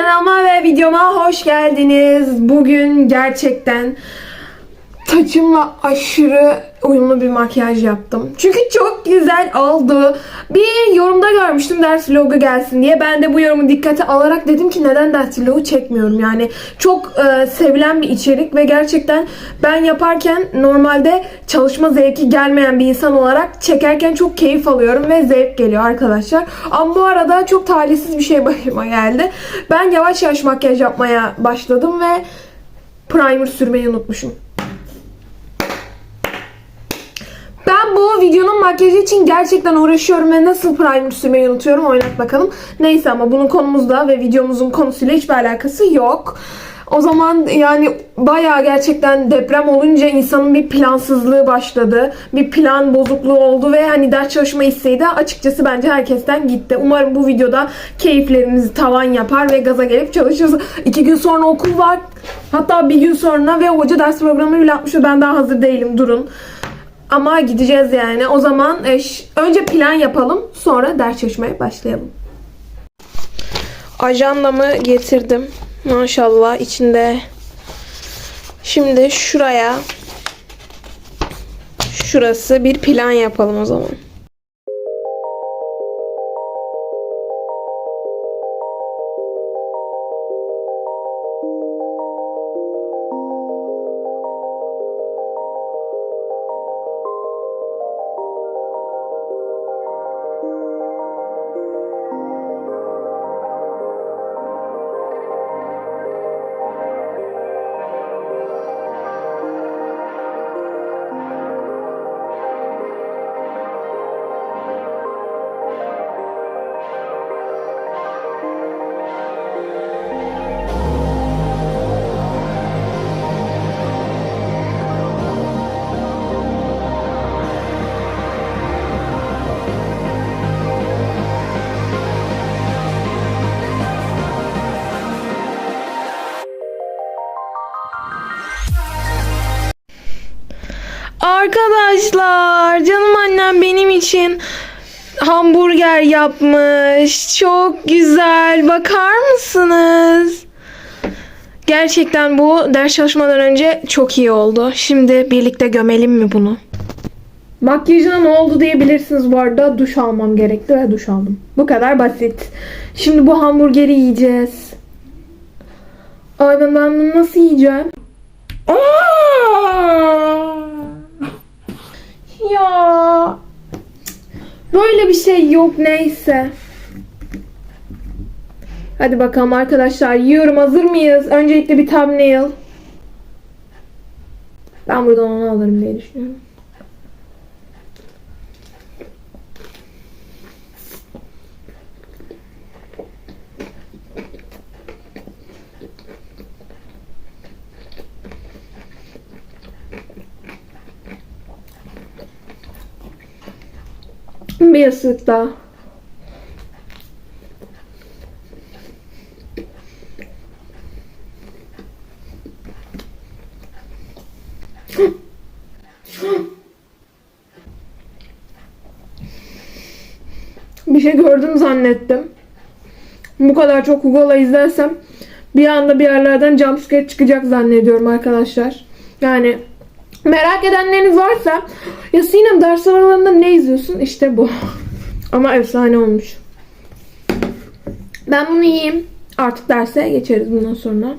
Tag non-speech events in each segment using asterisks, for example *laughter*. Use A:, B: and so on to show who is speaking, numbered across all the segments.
A: Kanalıma ve videoma hoş geldiniz. Bugün gerçekten saçımla aşırı uyumlu bir makyaj yaptım. Çünkü çok güzel oldu. Bir yorumda görmüştüm ders vlogu gelsin diye. Ben de bu yorumu dikkate alarak dedim ki neden ders vlogu çekmiyorum. Yani çok e, sevilen bir içerik ve gerçekten ben yaparken normalde çalışma zevki gelmeyen bir insan olarak çekerken çok keyif alıyorum ve zevk geliyor arkadaşlar. Ama bu arada çok talihsiz bir şey *laughs* başıma geldi. Ben yavaş yavaş makyaj yapmaya başladım ve primer sürmeyi unutmuşum. Makyajı için gerçekten uğraşıyorum ve nasıl primer sürmeyi unutuyorum oynat bakalım. Neyse ama bunun konumuzda ve videomuzun konusuyla hiçbir alakası yok. O zaman yani bayağı gerçekten deprem olunca insanın bir plansızlığı başladı. Bir plan bozukluğu oldu ve hani ders çalışma isteği de açıkçası bence herkesten gitti. Umarım bu videoda keyiflerinizi tavan yapar ve gaza gelip çalışırız. İki gün sonra okul var. Hatta bir gün sonra ve hoca ders programı bile atmış ben daha hazır değilim durun. Ama gideceğiz yani. O zaman e, önce plan yapalım. Sonra ders çalışmaya başlayalım. Ajandamı getirdim. Maşallah içinde. Şimdi şuraya şurası bir plan yapalım o zaman. Arkadaşlar canım annem benim için hamburger yapmış. Çok güzel. Bakar mısınız? Gerçekten bu ders çalışmadan önce çok iyi oldu. Şimdi birlikte gömelim mi bunu? Makyajına ne oldu diyebilirsiniz bu arada. Duş almam gerekti ve duş aldım. Bu kadar basit. Şimdi bu hamburgeri yiyeceğiz. Ay ben, ben bunu nasıl yiyeceğim? Aa! Ya. Böyle bir şey yok neyse. Hadi bakalım arkadaşlar yiyorum hazır mıyız? Öncelikle bir thumbnail. Ben buradan onu alırım diye düşünüyorum. Bir ısırık daha. Bir şey gördüm zannettim. Bu kadar çok Google'a izlersem bir anda bir yerlerden jumpscare çıkacak zannediyorum arkadaşlar. Yani merak edenleriniz varsa ya Sinem ders aralarında ne izliyorsun? İşte bu. *laughs* Ama efsane olmuş. Ben bunu yiyeyim. Artık derse geçeriz bundan sonra.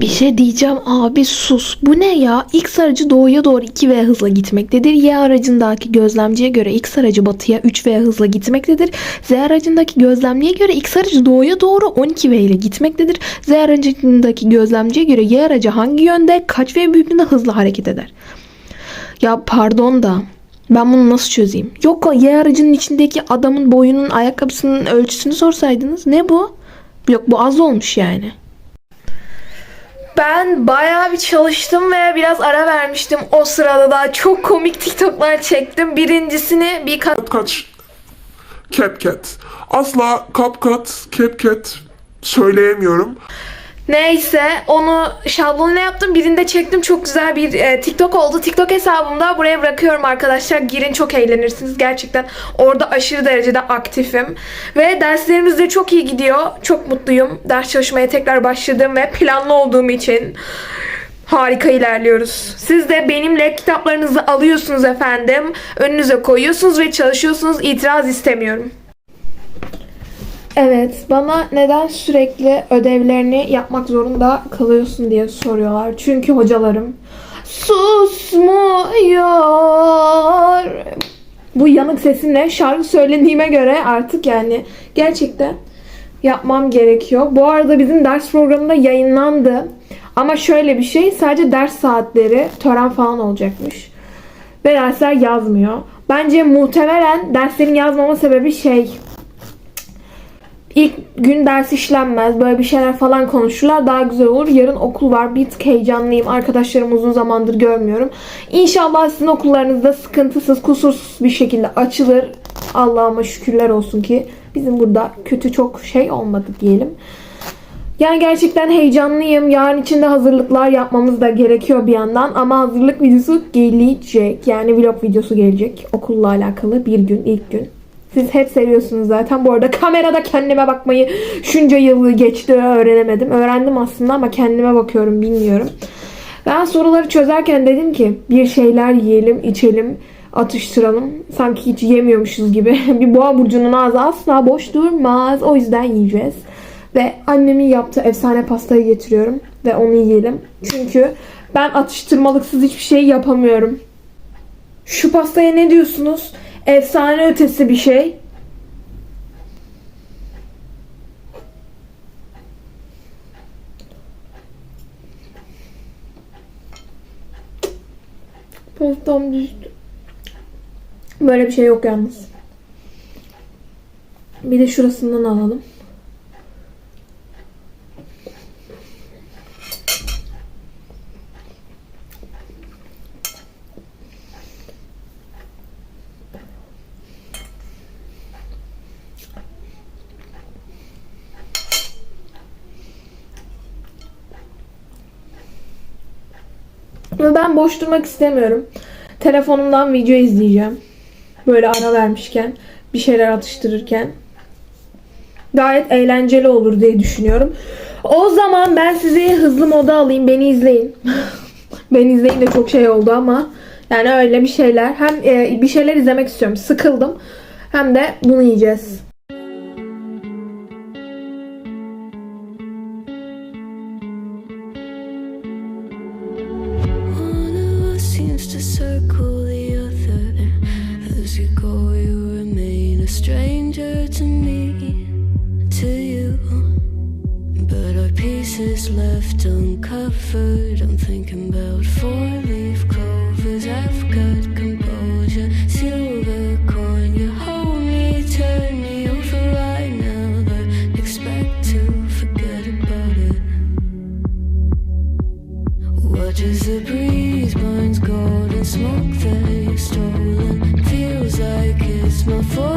B: Bir şey diyeceğim abi sus. Bu ne ya? X aracı doğuya doğru 2V hızla gitmektedir. Y aracındaki gözlemciye göre X aracı batıya 3V hızla gitmektedir. Z aracındaki gözlemciye göre X aracı doğuya doğru 12V ile gitmektedir. Z aracındaki gözlemciye göre Y aracı hangi yönde kaç V büyüklüğünde hızla hareket eder? Ya pardon da ben bunu nasıl çözeyim? Yok Y aracının içindeki adamın boyunun ayakkabısının ölçüsünü sorsaydınız ne bu? Yok bu az olmuş yani.
A: Ben bayağı bir çalıştım ve biraz ara vermiştim. O sırada da çok komik TikTok'lar çektim. Birincisini bir kat
C: kaç? CapCut. Asla CapCut, CapCut söyleyemiyorum.
A: Neyse onu şablonuna yaptım. Birinde çektim. Çok güzel bir e, TikTok oldu. TikTok hesabımda buraya bırakıyorum arkadaşlar. Girin çok eğlenirsiniz. Gerçekten orada aşırı derecede aktifim. Ve derslerimiz de çok iyi gidiyor. Çok mutluyum. Ders çalışmaya tekrar başladığım ve planlı olduğum için. Harika ilerliyoruz. Siz de benimle kitaplarınızı alıyorsunuz efendim. Önünüze koyuyorsunuz ve çalışıyorsunuz. İtiraz istemiyorum. Evet, bana neden sürekli ödevlerini yapmak zorunda kalıyorsun diye soruyorlar. Çünkü hocalarım susmuyor. Bu yanık sesimle şarkı söylediğime göre artık yani gerçekten yapmam gerekiyor. Bu arada bizim ders programında yayınlandı. Ama şöyle bir şey, sadece ders saatleri tören falan olacakmış. Ve dersler yazmıyor. Bence muhtemelen derslerin yazmama sebebi şey, İlk gün ders işlenmez. Böyle bir şeyler falan konuşurlar. Daha güzel olur. Yarın okul var. Bir tık heyecanlıyım. Arkadaşlarımı uzun zamandır görmüyorum. İnşallah sizin okullarınızda sıkıntısız, kusursuz bir şekilde açılır. Allah'ıma şükürler olsun ki bizim burada kötü çok şey olmadı diyelim. Yani gerçekten heyecanlıyım. Yarın içinde hazırlıklar yapmamız da gerekiyor bir yandan. Ama hazırlık videosu gelecek. Yani vlog videosu gelecek. Okulla alakalı bir gün, ilk gün. Siz hep seviyorsunuz zaten. Bu arada kamerada kendime bakmayı şunca yılı geçti öğrenemedim. Öğrendim aslında ama kendime bakıyorum bilmiyorum. Ben soruları çözerken dedim ki bir şeyler yiyelim, içelim, atıştıralım. Sanki hiç yemiyormuşuz gibi. *laughs* bir boğa burcunun ağzı asla boş durmaz. O yüzden yiyeceğiz. Ve annemin yaptığı efsane pastayı getiriyorum. Ve onu yiyelim. Çünkü ben atıştırmalıksız hiçbir şey yapamıyorum. Şu pastaya ne diyorsunuz? Efsane ötesi bir şey. Pastam düştü. Böyle bir şey yok yalnız. Bir de şurasından alalım. Ama ben boş durmak istemiyorum. Telefonumdan video izleyeceğim. Böyle ara vermişken, bir şeyler atıştırırken. Gayet eğlenceli olur diye düşünüyorum. O zaman ben sizi hızlı moda alayım. Beni izleyin. *laughs* Beni izleyin de çok şey oldu ama yani öyle bir şeyler. Hem e, bir şeyler izlemek istiyorum. Sıkıldım. Hem de bunu yiyeceğiz.
D: my
A: fault.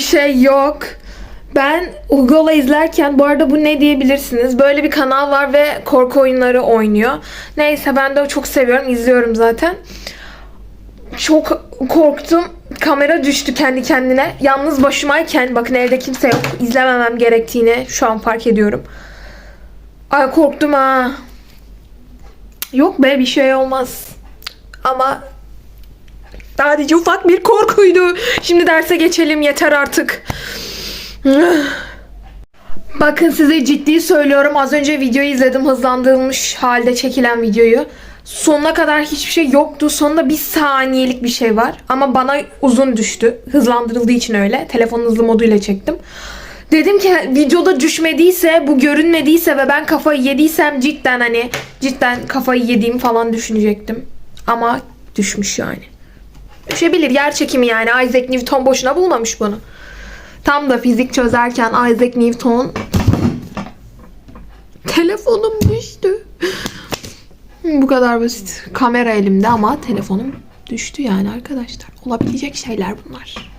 A: Bir şey yok. Ben Ugola izlerken bu arada bu ne diyebilirsiniz. Böyle bir kanal var ve korku oyunları oynuyor. Neyse ben de çok seviyorum. izliyorum zaten. Çok korktum. Kamera düştü kendi kendine. Yalnız başımayken bakın evde kimse yok. İzlememem gerektiğini şu an fark ediyorum. Ay korktum ha. Yok be bir şey olmaz. Ama sadece ufak bir korkuydu. Şimdi derse geçelim yeter artık. Bakın size ciddi söylüyorum. Az önce videoyu izledim. Hızlandırılmış halde çekilen videoyu. Sonuna kadar hiçbir şey yoktu. Sonunda bir saniyelik bir şey var. Ama bana uzun düştü. Hızlandırıldığı için öyle. Telefonun hızlı moduyla çektim. Dedim ki videoda düşmediyse, bu görünmediyse ve ben kafayı yediysem cidden hani cidden kafayı yediğim falan düşünecektim. Ama düşmüş yani. Düşebilir. Yer çekimi yani. Isaac Newton boşuna bulmamış bunu. Tam da fizik çözerken Isaac Newton telefonum düştü. Bu kadar basit. Kamera elimde ama telefonum düştü yani arkadaşlar. Olabilecek şeyler bunlar.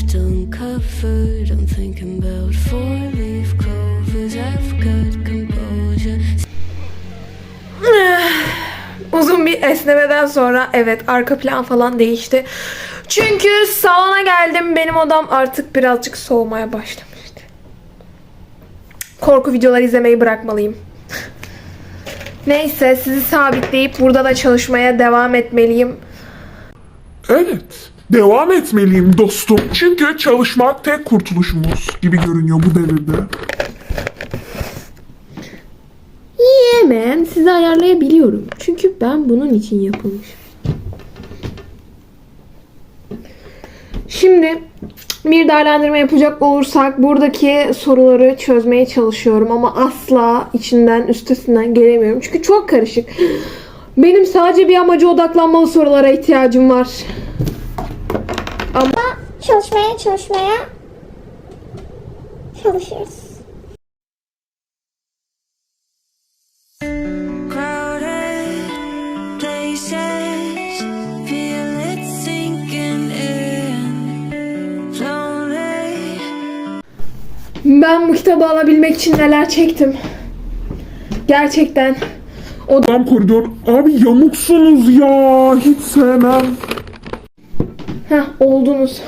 D: Left uncovered. I'm thinking about four leaf clovers. I've got composure. *sighs*
A: Uzun bir esnemeden sonra evet arka plan falan değişti. Çünkü salona geldim. Benim odam artık birazcık soğumaya başlamıştı. Korku videoları izlemeyi bırakmalıyım. *laughs* Neyse sizi sabitleyip burada da çalışmaya devam etmeliyim.
C: Evet. Devam etmeliyim dostum. Çünkü çalışmak tek kurtuluşumuz gibi görünüyor bu devirde.
A: Hemen sizi ayarlayabiliyorum. Çünkü ben bunun için yapılmışım. Şimdi bir değerlendirme yapacak olursak buradaki soruları çözmeye çalışıyorum ama asla içinden üstesinden gelemiyorum. Çünkü çok karışık. Benim sadece bir amaca odaklanmalı sorulara ihtiyacım var.
E: Çalışmaya çalışmaya çalışıyoruz.
D: Crowded places, feel it sinking in. Lonely.
A: Ben bu kitabı alabilmek için neler çektim. Gerçekten.
C: Adam koridor. Abi yamuksunuz ya. Hiç sevmem.
A: Heh oldunuz.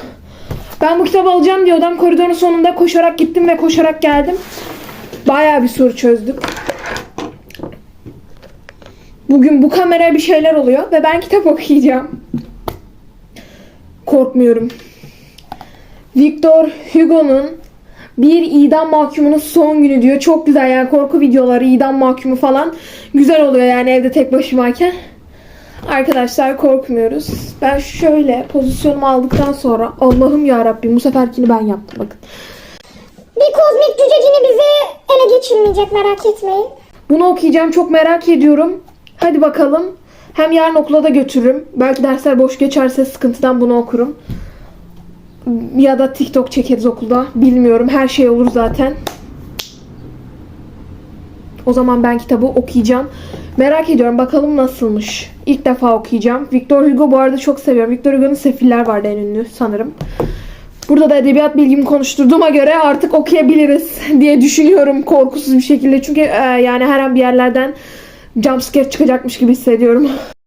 A: Ben bu kitabı alacağım diye odam koridorun sonunda koşarak gittim ve koşarak geldim. Bayağı bir soru çözdük. Bugün bu kameraya bir şeyler oluyor ve ben kitap okuyacağım. Korkmuyorum. Victor Hugo'nun bir idam mahkumunun son günü diyor. Çok güzel yani korku videoları, idam mahkumu falan. Güzel oluyor yani evde tek başımayken. Arkadaşlar korkmuyoruz. Ben şöyle pozisyonumu aldıktan sonra Allah'ım ya Rabbim bu seferkini ben yaptım bakın.
E: Bir kozmik cücecini bizi ele geçirmeyecek merak etmeyin.
A: Bunu okuyacağım çok merak ediyorum. Hadi bakalım. Hem yarın okula da götürürüm. Belki dersler boş geçerse sıkıntıdan bunu okurum. Ya da TikTok çekeriz okulda. Bilmiyorum. Her şey olur zaten. O zaman ben kitabı okuyacağım. Merak ediyorum bakalım nasılmış. İlk defa okuyacağım. Victor Hugo bu arada çok seviyorum. Victor Hugo'nun Sefiller vardı en ünlü sanırım. Burada da edebiyat bilgimi konuşturduğuma göre artık okuyabiliriz *laughs* diye düşünüyorum korkusuz bir şekilde. Çünkü e, yani her an bir yerlerden jumpscare çıkacakmış gibi hissediyorum. *laughs*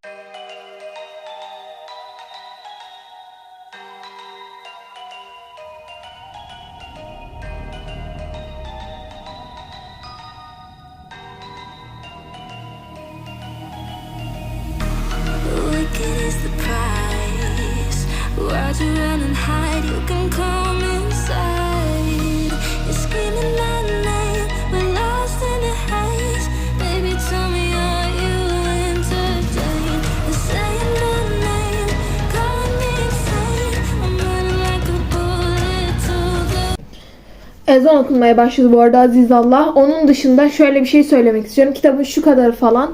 A: Ezan okunmaya başladı bu arada Aziz Allah. Onun dışında şöyle bir şey söylemek istiyorum. Kitabın şu kadarı falan.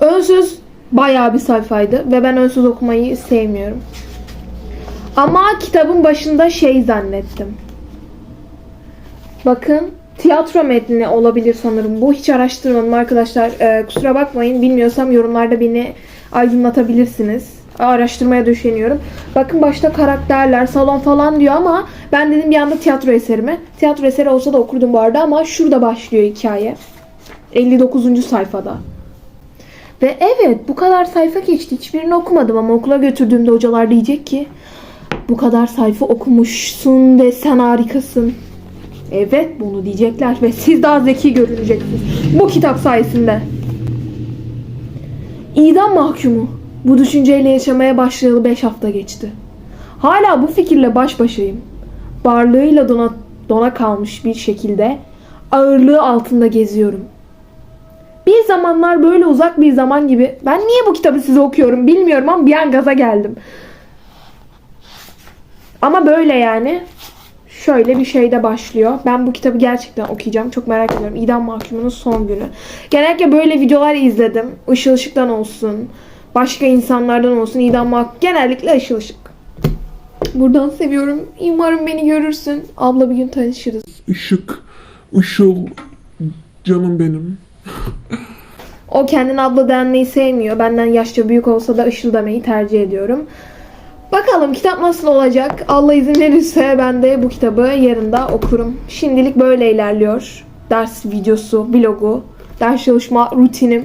A: Ön söz Bayağı bir sayfaydı ve ben önsüz okumayı sevmiyorum. Ama kitabın başında şey zannettim. Bakın tiyatro metni olabilir sanırım. Bu hiç araştırmadım arkadaşlar. Ee, kusura bakmayın. Bilmiyorsam yorumlarda beni aydınlatabilirsiniz. Araştırmaya düşeniyorum. Bakın başta karakterler, salon falan diyor ama ben dedim bir anda tiyatro eseri mi? Tiyatro eseri olsa da okurdum bu arada ama şurada başlıyor hikaye. 59. sayfada. Ve evet bu kadar sayfa geçti. Hiçbirini okumadım ama okula götürdüğümde hocalar diyecek ki bu kadar sayfa okumuşsun ve sen harikasın. Evet bunu diyecekler ve siz daha zeki görüneceksiniz. Bu kitap sayesinde. İdam mahkumu. Bu düşünceyle yaşamaya başlayalı 5 hafta geçti. Hala bu fikirle baş başayım. Varlığıyla dona, dona kalmış bir şekilde ağırlığı altında geziyorum. Bir zamanlar böyle uzak bir zaman gibi ben niye bu kitabı size okuyorum bilmiyorum ama bir an gaza geldim. Ama böyle yani şöyle bir şeyde başlıyor. Ben bu kitabı gerçekten okuyacağım. Çok merak ediyorum. İdam Mahkumu'nun son günü. Genellikle böyle videolar izledim. Işıl Işık'tan olsun. Başka insanlardan olsun. İdam Mahkum. Genellikle Işıl Işık. Buradan seviyorum. Umarım beni görürsün. Abla bir gün tanışırız.
C: Işık, ışıl, canım benim.
A: O kendini abla denmeyi sevmiyor. Benden yaşça büyük olsa da Işıl demeyi tercih ediyorum. Bakalım kitap nasıl olacak? Allah izin verirse ben de bu kitabı yarın da okurum. Şimdilik böyle ilerliyor. Ders videosu, vlogu, ders çalışma rutinim.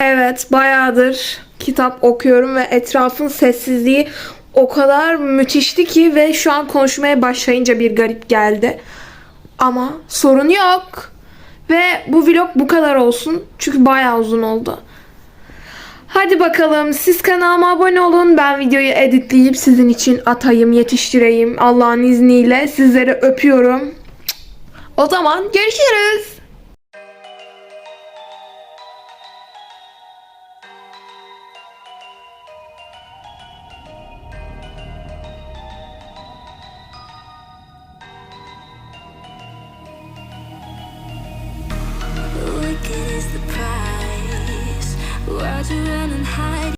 A: Evet, bayağıdır kitap okuyorum ve etrafın sessizliği o kadar müthişti ki ve şu an konuşmaya başlayınca bir garip geldi. Ama sorun yok. Ve bu vlog bu kadar olsun. Çünkü bayağı uzun oldu. Hadi bakalım siz kanalıma abone olun. Ben videoyu editleyip sizin için atayım, yetiştireyim. Allah'ın izniyle sizleri öpüyorum. O zaman görüşürüz.